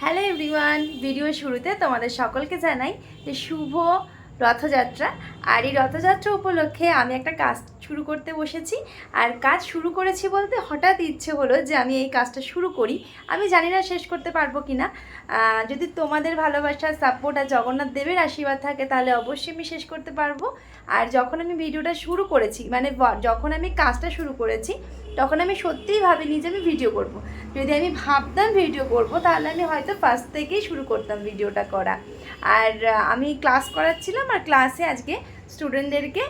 Hello everyone video শুরুতে তোমাদের সকলকে জানাই যে শুভ রথযাত্রা। আর এই রথযাত্রা উপলক্ষে আমি একটা কাজ শুরু করতে বসেছি। আর কাজ শুরু করেছি বলতে হঠাৎ ইচ্ছে হলো যে আমি এই কাজটা শুরু করি। আমি জানি না শেষ করতে পারব কি না যদি তোমাদের ভালোবাসার সাপোর্ট আর জগন্নাথ দেবের আশীর্বাদ থাকে তাহলে অবশ্যই আমি শেষ করতে পারব। আর যখন আমি ভিডিওটা শুরু করেছি মানে যখন আমি কাজটা শুরু করেছি, তখন আমি সত্যিই ভাবিনি যে আমি ভিডিও করব। যদি আমি ভাবতাম ভিডিও করব, তাহলে আমি হয়তো ফার্স্ট থেকেই শুরু করতাম ভিডিওটা করা। আর আমি ক্লাস করাচ্ছিলাম আর ক্লাসে আজকে স্টুডেন্টদেরকে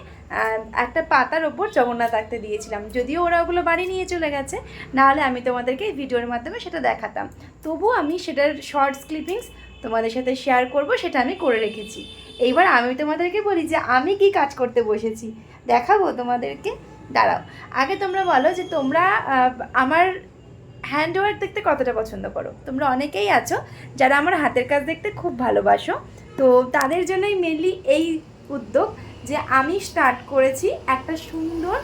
একটা পাতার ওপর জগন্নাথ আঁকতে দিয়েছিলাম। যদিও ওরা ওগুলো বাড়ি নিয়ে চলে গেছে, নাহলে আমি তোমাদেরকে ভিডিওর মাধ্যমে সেটা দেখাতাম। তবু আমি সেটার শর্টস ক্লিপিংস তোমাদের সাথে শেয়ার করব, সেটা আমি করে রেখেছি। এইবার আমি তোমাদেরকে বলি যে, আমি কি কাজ করতে বসেছি? দেখাবো তোমাদেরকে। দাঁড়াও। আগে তোমরা বলো যে, তোমরা আমার হ্যান্ড ওয়ার্ক দেখতে কতটা পছন্দ করো? তোমরা অনেকেই আছো যারা আমার হাতের কাজ দেখতে খুব ভালোবাসো। তো তাদের জন্যই মেনলি এই উদ্যোগ যে আমি স্টার্ট করেছি একটা সুন্দর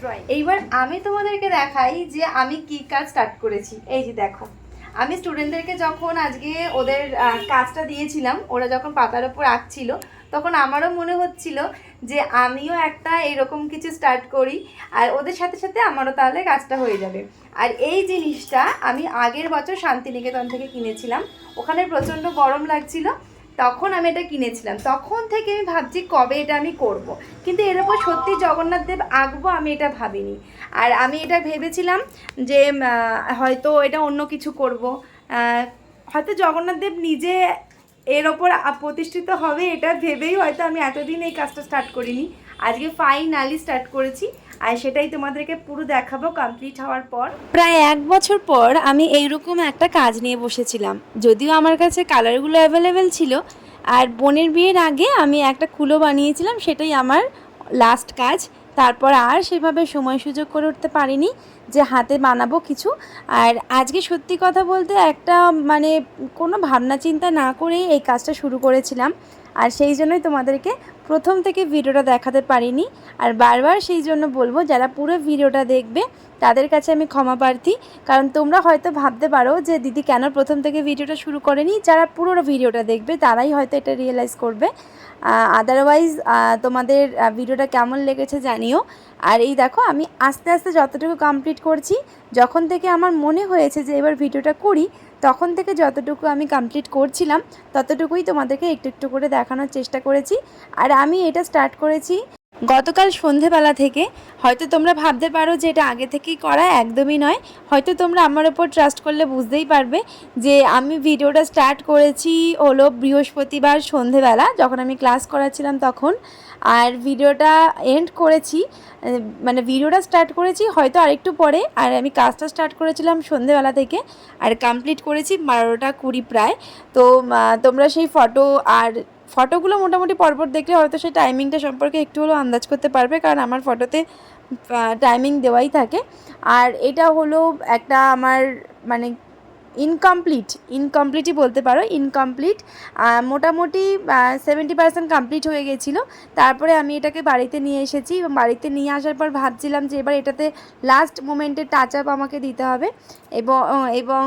ড্রয়িং এইবার আমি তোমাদেরকে দেখাই যে আমি কি কাজ স্টার্ট করেছি। এই যে দেখো, আমি স্টুডেন্টদেরকে যখন আজকে ওদের কাজটা দিয়েছিলাম, ওরা যখন পাতার ওপর আঁকছিল তখন আমারও মনে হচ্ছিল যে আমিও একটা এরকম কিছু স্টার্ট করি আর ওদের সাথে সাথে আমারও তাহলে কাজটা হয়ে যাবে। আর এই জিনিসটা আমি আগের বছর শান্তিনিকেতন থেকে কিনেছিলাম। ওখানে প্রচণ্ড গরম লাগছিল। তখন আমি এটা কিনেছিলাম। তখন থেকে আমি ভাবছি কবে এটা আমি করব। কিন্তু এর সত্যি জগন্নাথ দেব আঁকবো আমি এটা ভাবিনি। আর আমি এটা ভেবেছিলাম যে হয়তো এটা অন্য কিছু করব। হয়তো জগন্নাথ দেব নিজে এর ওপর প্রতিষ্ঠিত হবে এটা ভেবেই হয়তো আমি এতদিন এই কাজটা স্টার্ট করিনি। আজকে ফাইনালি স্টার্ট করেছি। আর সেটাই তোমাদেরকে পুরো দেখাবো কমপ্লিট হওয়ার পর। প্রায় এক বছর পর আমি এইরকম একটা কাজ নিয়ে বসেছিলাম। যদিও আমার কাছে কালারগুলো অ্যাভেলেবেল ছিল, আর বোনের বিয়ের আগে আমি একটা কুলো বানিয়েছিলাম, সেটাই আমার লাস্ট কাজ। তারপর আর সেভাবে সময় সুযোগ করে উঠতে পারিনি যে হাতে বানাবো কিছু। আর আজকে সত্যি কথা বলতে একটা মানে কোনো ভাবনা চিন্তা না করেই এই কাজটা শুরু করেছিলাম। আর সেই জন্যই তোমাদেরকে প্রথম থেকে ভিডিওটা দেখাতে পারিনি। আর বারবার সেই জন্য বলব, যারা পুরো ভিডিওটা দেখবে, তাদের কাছে আমি ক্ষমা প্রার্থী। কারণ তোমরা হয়তো ভাবতে পারো যে দিদি কেন প্রথম থেকে ভিডিওটা শুরু করেনি? যারা পুরো ভিডিওটা দেখবে, তারাই হয়তো এটা রিয়েলাইজ করবে। আদারওয়াইজ তোমাদের ভিডিওটা কেমন লেগেছে জানিও। আর এই দেখো, আমি আস্তে আস্তে যতটুকু কমপ্লিট করছি, যখন থেকে আমার মনে হয়েছে যে এবার ভিডিওটা করি, তখন থেকে যতটুকু আমি কমপ্লিট করছিলাম, ততটুকুই তোমাদেরকে একটু একটু করে দেখানোর চেষ্টা করেছি। আর আমি এটা স্টার্ট করেছি গতকাল সন্ধেবেলা থেকে, হয়তো তোমরা ভাবতে পারো যে এটা আগে থেকেই করা একদমই নয়। হয়তো তোমরা আমার ওপর ট্রাস্ট করলে বুঝতেই পারবে যে আমি ভিডিওটা স্টার্ট করেছি হলো বৃহস্পতিবার সন্ধেবেলা, যখন আমি ক্লাস করাচ্ছিলাম তখন। আর ভিডিওটা এন্ড করেছি মানে ভিডিওটা স্টার্ট করেছি হয়তো আরেকটু পরে। আর আমি কাজটা স্টার্ট করেছিলাম সন্ধেবেলা থেকে, আর কমপ্লিট করেছি বারোটা কুড়ি প্রায়। তো তোমরা সেই ফটো আর ফটোগুলো মোটামুটি পরপর দেখলে হয়তো সেই টাইমিংটা সম্পর্কে একটু হলেও আন্দাজ করতে পারবে, কারণ আমার ফটোতে টাইমিং দেওয়াই থাকে। আর এটা হলো একটা আমার মানে ইনকমপ্লিট ইনকমপ্লিটই বলতে পারো ইনকমপ্লিট মোটামুটি সেভেন্টি পার্সেন্ট কমপ্লিট হয়ে গেছিল। তারপরে আমি এটাকে বাড়িতে নিয়ে এসেছি, এবং বাড়িতে নিয়ে আসার পর ভাবছিলাম যে এবার এটাতে লাস্ট মোমেন্টে টাচ আপ আমাকে দিতে হবে। এবং এবং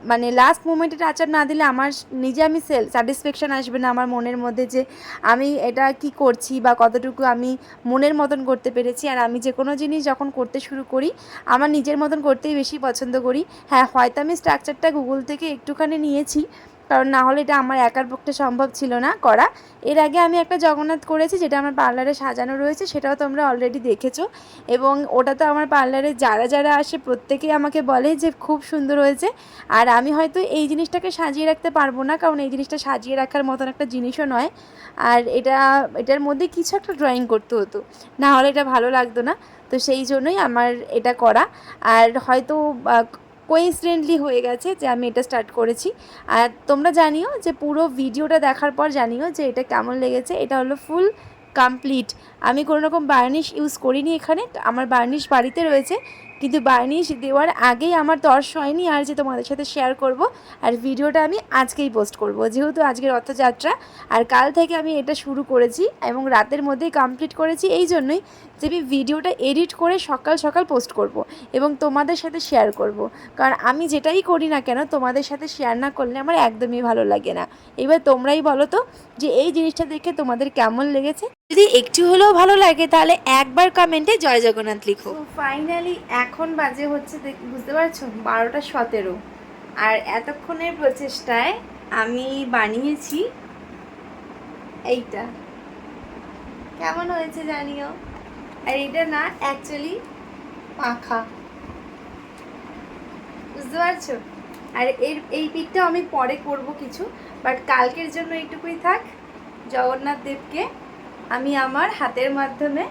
মানে লাস্ট মোমেন্টে আপ না দিলে আমার নিজে আমি সেল স্যাটিসফ্যাকশান আসবে না আমার মনের মধ্যে যে আমি এটা কি করছি বা কতটুকু আমি মনের মতন করতে পেরেছি। আর আমি যে কোনো জিনিস যখন করতে শুরু করি, আমার নিজের মতন করতেই বেশি পছন্দ করি। হ্যাঁ হয়তো আমি স্ট্রাকচারটা গুগল থেকে একটুখানি নিয়েছি। কারণ না হলে এটা আমার একার পক্ষে সম্ভব ছিল না করা। এর আগে আমি একটা জগন্নাথ করেছি, যেটা আমার পার্লারে সাজানো রয়েছে, সেটাও তোমরা অলরেডি দেখেছ। এবং ওটা তো আমার পার্লারে যারা যারা আসে, প্রত্যেকেই আমাকে বলে যে খুব সুন্দর হয়েছে। আর আমি হয়তো এই জিনিসটাকে সাজিয়ে রাখতে পারব না, কারণ এই জিনিসটা সাজিয়ে রাখার মতন একটা জিনিসও নয়। আর এটা, এটার মধ্যে কিছু একটা ড্রয়িং করতে হতো। না হলে এটা ভালো লাগতো না। তো সেই জন্যই আমার এটা করা। আর হয়তো কোইন্সিডেন্টলি হয়ে গেছে যে আমি এটা স্টার্ট করেছি। আর তোমরা জানিও যে পুরো ভিডিওটা দেখার পর জানিও যে এটা কেমন লেগেছে। এটা হলো ফুল কমপ্লিট আমি কোনো রকম বার্নিশ ইউজ করিনি এখানে। আমার বার্নিশ বাড়িতে রয়েছে। কিন্তু বার্নিশ দেওয়ার আগেই আমার তর্স হয়নি, আর যে তোমাদের সাথে শেয়ার করব, আর ভিডিওটা আমি আজকেই পোস্ট করব। যেহেতু আজকে রথযাত্রা, আর কাল থেকে আমি এটা শুরু করেছি এবং রাতের মধ্যেই কমপ্লিট করেছি, এই জন্যই যে আমি ভিডিওটা এডিট করে সকাল সকাল পোস্ট করব এবং তোমাদের সাথে শেয়ার করব। কারণ আমি যেটাই করি না কেন, তোমাদের সাথে শেয়ার না করলে আমার একদমই ভালো লাগে না। এবার তোমরাই বলো তো যে এই জিনিসটা দেখে তোমাদের কেমন লেগেছে? যদি একটু হলেও ভালো লাগে, তাহলে একবার কমেন্টে জয় জগন্নাথ লিখো। ফাইনালি এখন বাজে হচ্ছে বুঝতে পারছ? বারোটা সতেরো। আর এতক্ষণের প্রচেষ্টায় আমি বানিয়েছি এইটা। কেমন হয়েছে জানিও? আর এটা না অ্যাকচুয়ালি পাখা। বুঝতে পারছ? আর এর, এই পিকটা আমি পরে করব কিছু বাট কালকের জন্য এইটুকুই থাক। জগন্নাথ দেবকে আমি আমার হাতের মাধ্যমে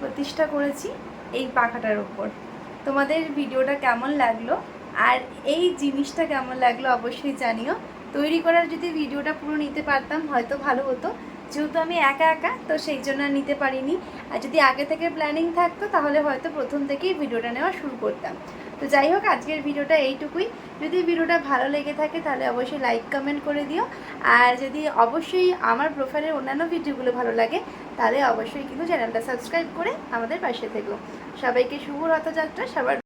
প্রতিষ্ঠা করেছি এই পাখাটার ওপর তোমাদের ভিডিওটা কেমন লাগল? আর এই জিনিসটা কেমন লাগল অবশ্যই জানিও। তৈরি করার যদি ভিডিওটা পুরো নিতে পারতাম, হয়তো ভালো হতো। যেহেতু আমি একা একা, তো সেই জন্য আর নিতে পারিনি। আর যদি আগে থেকে প্ল্যানিং থাকতো, তাহলে হয়তো প্রথম থেকেই ভিডিওটা নেওয়া শুরু করতাম। তো যাই হোক, আজকের ভিডিওটা এইটুকুই। যদি ভিডিওটা ভালো লেগে থাকে, তাহলে অবশ্যই লাইক কমেন্ট করে দিও। আর যদি অবশ্যই আমার প্রোফাইলের অন্যান্য ভিডিওগুলো ভালো লাগে, তাহলে অবশ্যই কিন্তু চ্যানেলটা সাবস্ক্রাইব করে আমাদের পাশে থেকো। সবাইকে শুভ রথযাত্রা সবার